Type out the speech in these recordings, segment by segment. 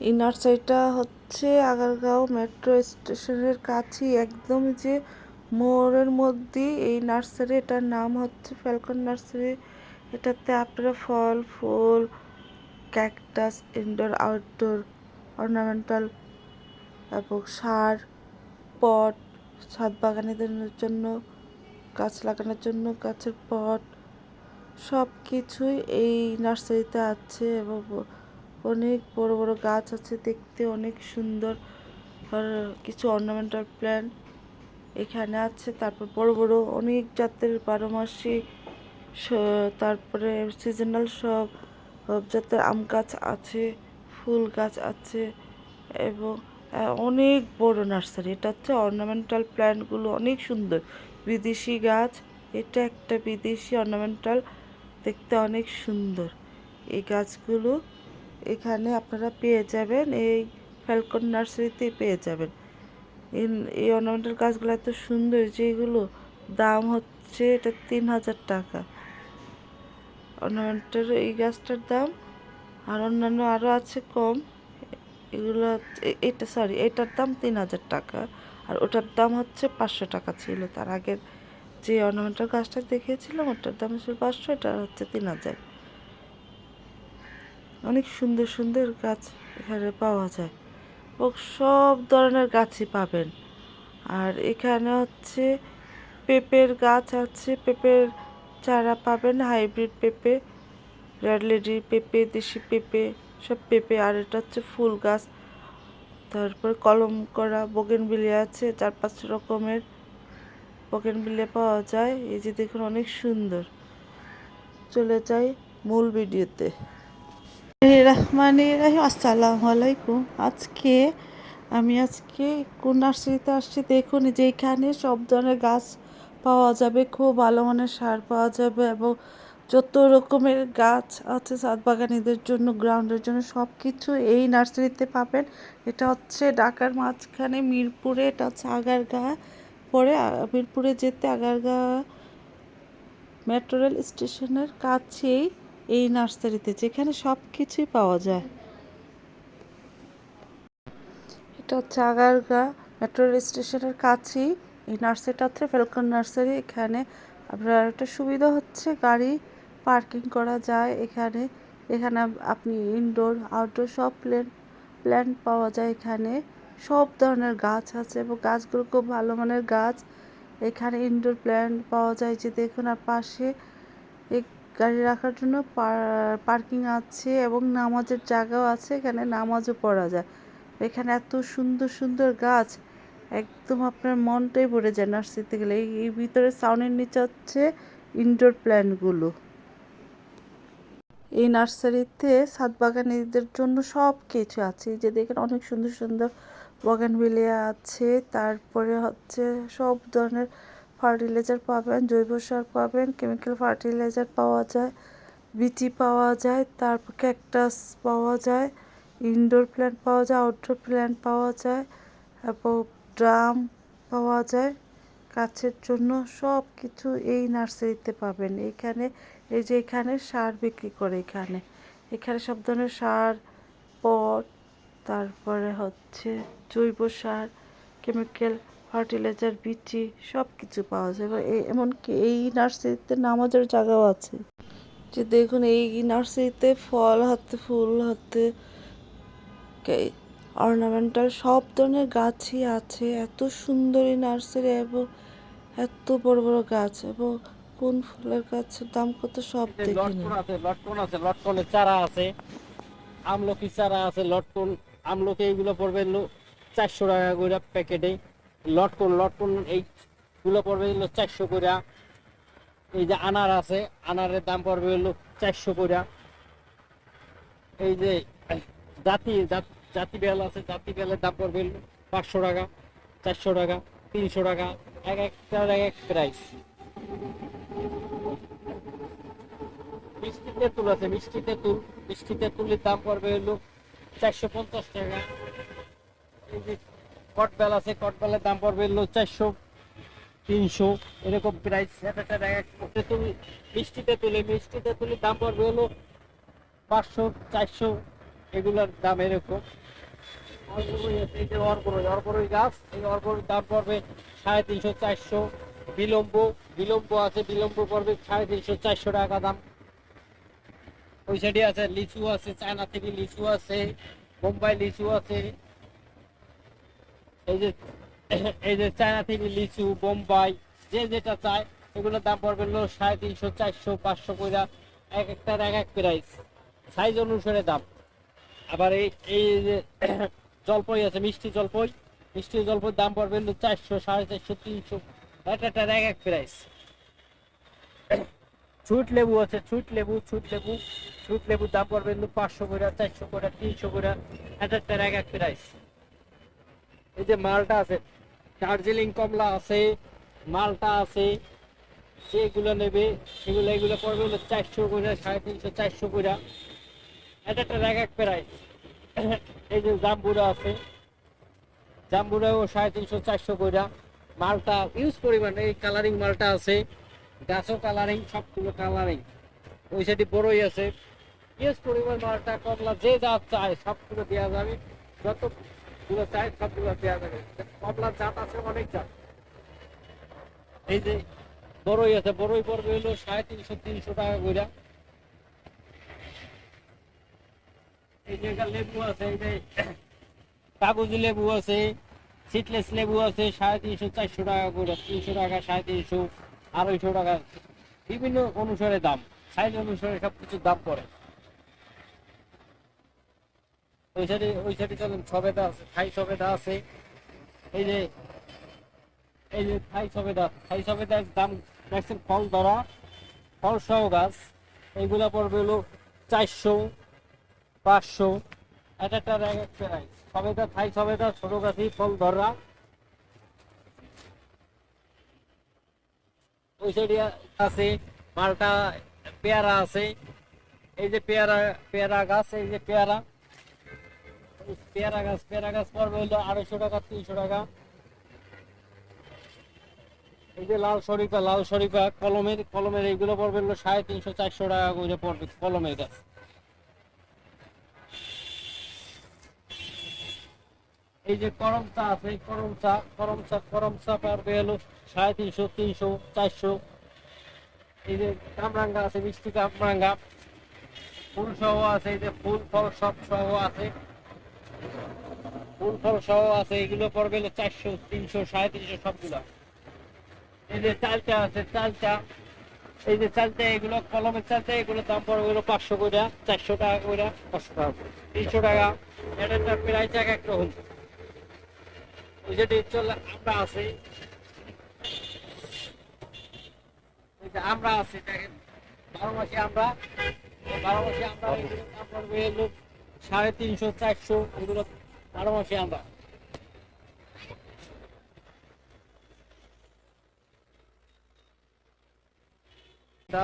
এই নার্সারিটা হচ্ছে আগারগাঁও মেট্রো স্টেশনের কাছেই একদম যে মোড়ের মধ্যে এই নার্সারি, এটার নাম হচ্ছে ফ্যালকন নার্সারি। এটাতে আপনারা ফল, ফুল, ক্যাকটাস, ইনডোর, আউটডোর, অর্নামেন্টাল এবং সার, পট, ছাদ বাগানীদের জন্য, গাছ লাগানোর জন্য গাছের পট সব কিছুই এই নার্সারিতে আছে এবং অনেক বড় বড় গাছ আছে, দেখতে অনেক সুন্দর। আর কিছু অর্নামেন্টাল প্ল্যান্ট এখানে আছে, তারপর বড় বড় অনেক জাতের বারো মাসি তারপরে সিজনাল সব জাতের আম গাছ আছে, ফুল গাছ আছে এবং অনেক বড় নার্সারি। এটা হচ্ছে অর্নামেন্টাল প্ল্যান্টগুলো অনেক সুন্দর। বিদেশি গাছ, এটা একটা বিদেশি অর্নামেন্টাল দেখতে অনেক সুন্দর। এই গাছগুলো এখানে আপনারা পেয়ে যাবেন, এই ফ্যালকন নার্সারিতে পেয়ে যাবেন। এই- অর্নামেন্টাল গাছগুলো এত সুন্দর যেগুলো দাম হচ্ছে, এটা তিন হাজার টাকা। অর্নামেন্টাল এই গাছটার দাম আর অন্যান্য আরও আছে কম। এগুলো এটা সরি এটার দাম তিন হাজার টাকা। আর ওটার দাম হচ্ছে পাঁচশো টাকা ছিল, তার আগের যে অর্নামেন্টাল গাছটা দেখিয়েছিলাম, ওটার দাম ছিল পাঁচশো, এটা হচ্ছে তিন হাজার। অনেক সুন্দর সুন্দর গাছ এখানে পাওয়া যায়। ও সব ধরনের গাছই পাবেন। আর এখানে হচ্ছে পেঁপের গাছ আছে, পেঁপের চারা পাবেন, হাইব্রিড পেঁপে, রেড লেডি পেঁপে, দেশি পেঁপে, সব পেঁপে। আর এটা হচ্ছে ফুল গাছ। তারপর কলম করা বোগেনবিলিয়া আছে, চার পাঁচ রকমের। বোগেনবিলিয়া পাওয়া যায়। এই যে দেখুন, অনেক সুন্দর। চলে যাই মূল ভিডিওতে। রহমান রাহিম, আসসালামু আলাইকুম। আজকে, আমি আজকে কোন নার্সারিতে আসছি দেখুন যে এখানে সব ধরনের গাছ পাওয়া যাবে, খুব ভালো মানের সার পাওয়া যাবে এবং যত রকমের গাছ আছে ছাদ বাগানীদের জন্য, গ্রাউন্ডের জন্য সব কিছু এই নার্সারিতে পাবেন। এটা হচ্ছে ঢাকার মাঝখানে মিরপুরে, এটা হচ্ছে আগারগাঁ। পরে মিরপুরে যেতে আগারগাঁ মেট্রো রেল স্টেশনের কাছেই এই নার্সারিতে, যেখানে সব কিছুই পাওয়া যায়। এটা হচ্ছে আগারগা মেট্রো রেল স্টেশনের কাছেই এই নার্সারিটা হচ্ছে ফেলকন নার্সারি। এখানে আপনার একটা সুবিধা হচ্ছে, গাড়ি পার্কিং করা যায় এখানে। এখানে আপ- আপনি ইনডোর আউটডোর সব প্ল্যান প্ল্যান্ট পাওয়া যায় এখানে। সব ধরনের গাছ আছে এবং গাছগুলো খুব ভালো মানের গাছ। এখানে ইনডোর প্ল্যান্ট পাওয়া যায় যে দেখুন আর পাশে এই গাড়ি রাখার জন্য পার্কিং আছে এবং নামাজের জায়গাও আছে, এখানে নামাজও পড়া যায়। এখানে এত সুন্দর সুন্দর গাছ, একদম আপনার মনটাই ভরে যায় নার্সারিতে গেলে। এই ভিতরে সাউনের নিচে হচ্ছে ইনডোর প্ল্যান্টগুলো এই নার্সারিতে ছাদ বাগানীদের জন্য সব কিছু আছে যে দেখেন অনেক সুন্দর সুন্দর বগানভিলিয়া আছে, তারপরে হচ্ছে সব ধরনের ফার্টিলাইজার পাবেন, জৈব সার পাবেন কেমিক্যাল ফার্টিলাইজার পাওয়া যায়, বিচি পাওয়া যায়, তারপর ক্যাকটাস পাওয়া যায় ইনডোর প্ল্যান্ট পাওয়া যায় আউটডোর প্ল্যান্ট পাওয়া যায় এবং ড্রাম পাওয়া যায় গাছের জন্য সব কিছু এই নার্সারিতে পাবেন। এখানে, এই যে এখানে সার বিক্রি করে এখানে। এখানে সব ধরনের সার, পট তারপরে হচ্ছে জৈব সার কেমিক্যাল ফার্টিলাইজার বিচি সব কিছু পাওয়া যায়। এবার এই- এমনকি এই নার্সারিতে নামাজের জায়গাও আছে। যে দেখুন এই নার্সারিতে ফল হাতে ফুল হাতে অর্নামেন্টাল সব ধরনের গাছই আছে। এত সুন্দর এই নার্সারি এবং এত বড় বড় গাছ এবং কোন ফুলের গাছের দাম কত সব দেখে লটকন আছে লটকন আছে লটকনের চারা আছে আমলকি চারা আছে লটকন আমলকি এইগুলো পড়বে চারশো টাকা করে প্যাকেটে। লটকন লটকন এইগুলো পড়বে হলো চারশো করে। এই যে আনার আছে, আনারের দাম পড়বে হলো চারশো করে। এই যে জাতি জাতি বেল আছে, জাতি বেলের দাম পড়বে হলো পাঁচশো টাকা, চারশো টাকা, তিনশো টাকা, এক একটা, এক এক প্রাইস মিষ্টি তেঁতুল আছে, মিষ্টি তেঁতুল, মিষ্টি তেঁতুলের দাম পড়বে হলো চারশো পঞ্চাশ টাকা। এই যে কটবেল আছে কটবেলের দাম পড়বে হলো চারশো, তিনশো। এরকম প্রাইস একটা এক তেঁতুল মিষ্টিতে তুলে মিষ্টিতে তুলে দাম পড়বে হলো পাঁচশো, চারশো, এগুলোর দাম এরকম। এই যে গাছ, এই অর্বরই দাম পড়বে সাড়ে তিনশো, চারশো। বিলম্ব বিলম্ব আছে, বিলম্ব পড়বে সাড়ে তিনশো, চারশো টাকা দাম। ওই সাইডে আছে, লিচু আছে, চায়না থেকে লিচু আছে, বোম্বাই লিচু আছে। এই যে এই যে চায়না থেকে লিচু, বোম্বাই, যে যেটা চায়, এগুলোর দাম পড়বে সাড়ে তিনশো, চারশো, পাঁচশো কইরা এক একটার এক এক প্রাইস সাইজ অনুসারে দাম। আবার এই এই যে জলপই আছে, মিষ্টি জলপই মিষ্টি জলপই দাম পড়বে চারশো, সাড়ে চারশো, তিনশো এক একটার এক এক প্রাইস ছুট লেবু আছে, ছুট লেবু ছুট লেবু। ছুট লেবুর দাম পড়বে হলো পাঁচশো করে চারশো করে তিনশো করে এক একটার এক এক প্রাইস এই যে মালটা আছে, দার্জিলিং কমলা আছে, মালটা আছে, যেগুলো নেবে, সেগুলো, এগুলো পড়বে হলো চারশো করে সাড়ে তিনশো, চারশো করে এটা একটা এক এক প্রাইস এই যে জাম্বুরা আছে, জাম্বুরাও সাড়ে তিনশো, চারশো করে মালটা ইউজ পরিমাণ, এই কালারিং মালটা আছে, গাছও কালারিং সবগুলো কালারিং ওই সাইডে বড়ই আছে। ইউজ পরিমাণ মালটা কমলা যে যা সবগুলো দেওয়া যাবে। যতগুলো চায় সবগুলো দেওয়া যাবে। কমলার জাত আছে অনেক জাত। এই যে বড়ই আছে, বড়ই হলো সাড়ে তিনশো তিনশো টাকা লেবু আছে, এই যে কাগজি লেবু আছে, সিটলেস লেবু আছে, সাড়ে তিনশো, চারশো টাকা করে, তিনশো টাকা, সাড়ে তিনশো, আড়াইশো টাকা। বিভিন্ন অনুসারে দাম, সাইজ অনুসারে সব কিছুর দাম পড়ে। ওই সাইডে ওই সাইডে চলেন, সবেদা আছে, থাই সবেদা আছে। এই যে এই যে থাই সবেদা, থাই সবেদার দাম দেখছেন ফল ধরা, ফল সহ গাছ। এইগুলা পড়বে হলো চারশো, পাঁচশো। এক একটা এক এক প্রাইস সবেদা, থাই সবেদা, ছোট গাছি ফল ধরা। ওই সাইডে আছে, মালটা, পেয়ারা আছে। এই যে পেয়ারা পেয়ারা গাছ, এই যে পেয়ারা। পেয়ারা গাছ পেয়ারা গাছ পড়বে হলো আড়াইশো টাকা, তিনশো টাকা। এই যে লাল শরীফা লাল শরীফা কলমের কলমের এইগুলো পড়বে হলো সাড়ে তিনশো, চারশো টাকা করে পড়বে কলমের গাছ। এই যে করম চা আছে করম চা করম চা করম চা পারবে হলো সাড়ে তিনশো তিনশো, চারশো। এই যে কামরাঙ্গা আছে, মিষ্টি কামরাঙ্গা। ফুল সহ আছে, এই যে ফুল, ফল সব সহ আছে। ফুল সহ আছে এগুলো পড়বে হলো চারশো তিনশো সাড়ে তিনশো সবগুলো। এই যে চালটা আছে চালটা এই যে চালটা এগুলো কলমের চালটা এগুলো দাম পড়বে হলো পাঁচশো করে চারশো টাকা করে পাঁচশো টাকা তিনশো টাকা এটা প্রাইস এক এক রকম। ওই যে চলে আমরা আছি। আমরা আছি দেখেন। বারো মাসে আমরা বারো মাসে আমরা দাম পড়বে সাড়ে তিনশো, চারশো, এগুলো বারো মাসে আমরা।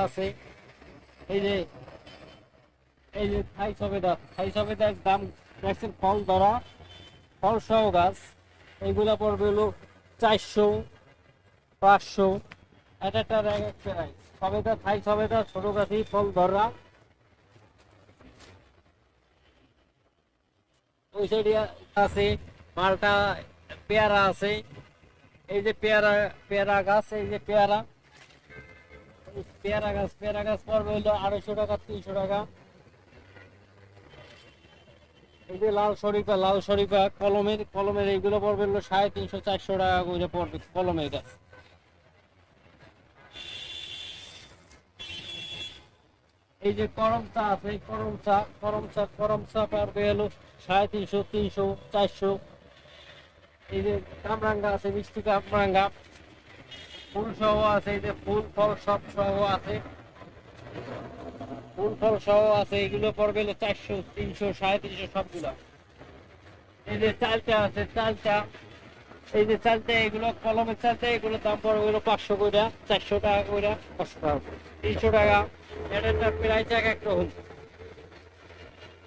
আছে, এই যে এই যে থাই সবেদা, থাই সবেদার দাম দেখছেন ফল ধরা, ফল সহ গাছ এইগুলা পড়বে হলো চারশো, পাঁচশো। এক একটা এক এক প্রাইস সবেদা, থাই সবেদা, ছোট গাছি ফল ধরা। আছে, মালটা, পেয়ারা আছে। এই যে পেয়ারা পেয়ারা গাছ, এই যে পেয়ারা। পেয়ারা গাছ পেয়ারা গাছ পড়বে হলো আড়াইশো টাকা, তিনশো টাকা। এই যে লাল শরীফা লাল শরীফা কলমের কলমের এইগুলো পড়বে হলো সাড়ে তিনশো, চারশো টাকা করে পড়বে কলমের গাছ। এই যে করম চা আছে করম চা করম চা করম পারবে হলো সাড়ে তিনশো তিনশো, চারশো। এই যে কামরাঙ্গা আছে, মিষ্টি কামরাঙ্গা। ফুল সহ আছে, এই যে ফুল, ফল সব সহ আছে। ফুল, ফল সহ আছে, এগুলো পড়বে হলো চারশো, তিনশো, সাড়ে তিনশো সবগুলো। এই যে চালটা আছে, চালটা। এই যে চালটা, এগুলো কলমের চালটা এগুলো দাম পড়বে হলো পাঁচশো করে চারশো টাকা করে পাঁচশো টাকা। তিনশো টাকা। এটা একটা প্রাইস এক এক রকম। ওই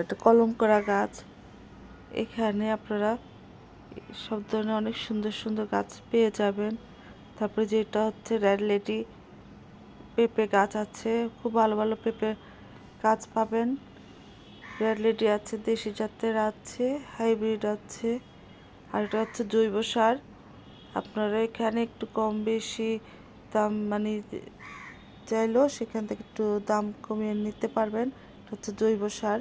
এটা কলম করা গাছ। এখানে আপনারা সব ধরনের অনেক সুন্দর সুন্দর গাছ পেয়ে যাবেন। তারপরে যেটা হচ্ছে রেড লেডি পেঁপে গাছ আছে, খুব ভালো ভালো পেঁপে গাছ পাবেন। রেড লেডি আছে, দেশি জাতের আছে হাইব্রিড আছে। আর এটা হচ্ছে জৈব সার। আপনারা এখানে একটু কম বেশি দাম মানে চাইলেও সেখান থেকে একটু দাম কমিয়ে নিতে পারবেন। হচ্ছে জৈব সার।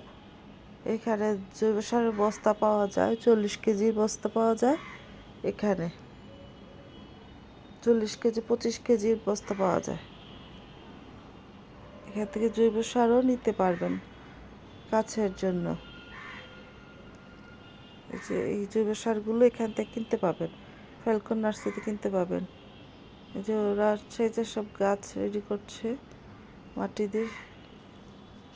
এখানে জৈব সারের বস্তা পাওয়া যায়, চল্লিশ কেজির বস্তা পাওয়া যায় এখানে। চল্লিশ কেজি, পঁচিশ কেজির বস্তা পাওয়া যায়। এখান থেকে জৈব সারও নিতে পারবেন গাছের জন্য। এই যে, এই জৈব সারগুলো এখান থেকে কিনতে পাবেন, ফ্যালকন নার্সারিতে কিনতে পাবেন। এই যে ওরা সেই যে সব গাছ রেডি করছে মাটি দিয়ে